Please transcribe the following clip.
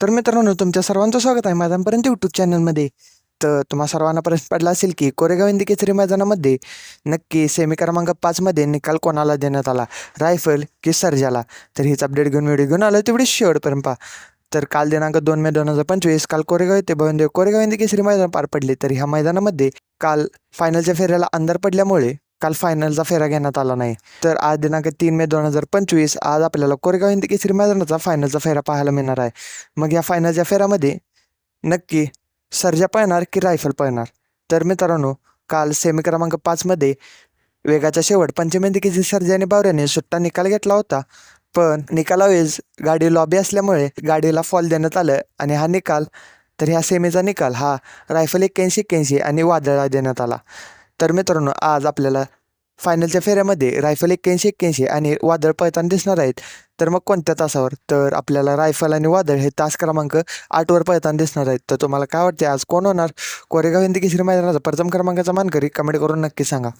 तर मित्रांनो तुमच्या सर्वांचं स्वागत आहे मैदानपर्यंत यूट्यूब चॅनलमध्ये तर तुम्हा सर्वांना प्रश्न पडला असेल की कोरेगाव इंदी केसरी मैदानामध्ये नक्की सेमी क्रमांक पाचमध्ये निकाल कोणाला देण्यात आला? रायफल की सर्जाला? तर हीच अपडेट घेऊन व्हिडिओ घेऊन आलो तेवढी शेवटपर्यंत पहा. तर काल दिनांक दोन मे दोन हजार पंचवीस काल कोरेगाव येथे भवनदेव कोरेगाव इंदी केसरी मैदान पार पडले. तर ह्या मैदानामध्ये काल फायनलच्या फेऱ्याला अंधार पडल्यामुळे काल फायनलचा फेरा घेण्यात आला नाही. तर आज दिनांक तीन मे दोन हजार पंचवीस आज आपल्याला कोरेगाव हिंदी केसरी मैदानाचा फायनलचा फेरा पाहायला मिळणार आहे. मग या फायनलच्या फेऱ्यामध्ये नक्की सर्जा पळणार की रायफल पळणार? तर मित्रांनो काल सेमी क्रमांक पाचमध्ये वेगाच्या शेवट पंचमेंदिकेची सर्जा आणि बावऱ्याने सुट्टा निकाल घेतला होता पण निकालावेळेस गाडी लॉबी असल्यामुळे गाडीला फॉल देण्यात आलं आणि हा निकाल तर ह्या सेमीचा निकाल हा रायफल एक्क्याऐंशी एक्क्याऐंशी आणि वादळा देण्यात आला. तर मित्रांनो आज आपल्याला फायनलच्या फेऱ्यामध्ये रायफल एक्क्याऐंशी एक्क्याऐंशी आणि वादळ पळताना दिसणार आहेत. तर मग कोणत्या तासावर? तर आपल्याला रायफल आणि वादळ हे तास क्रमांक आठवर पळताना दिसणार आहेत. तर तुम्हाला काय वाटते आज कोण होणार? कोरेगाव हिंदी केसरी मैदानाचा प्रथम क्रमांकाचा मानकरी कमेंट करून नक्की सांगा.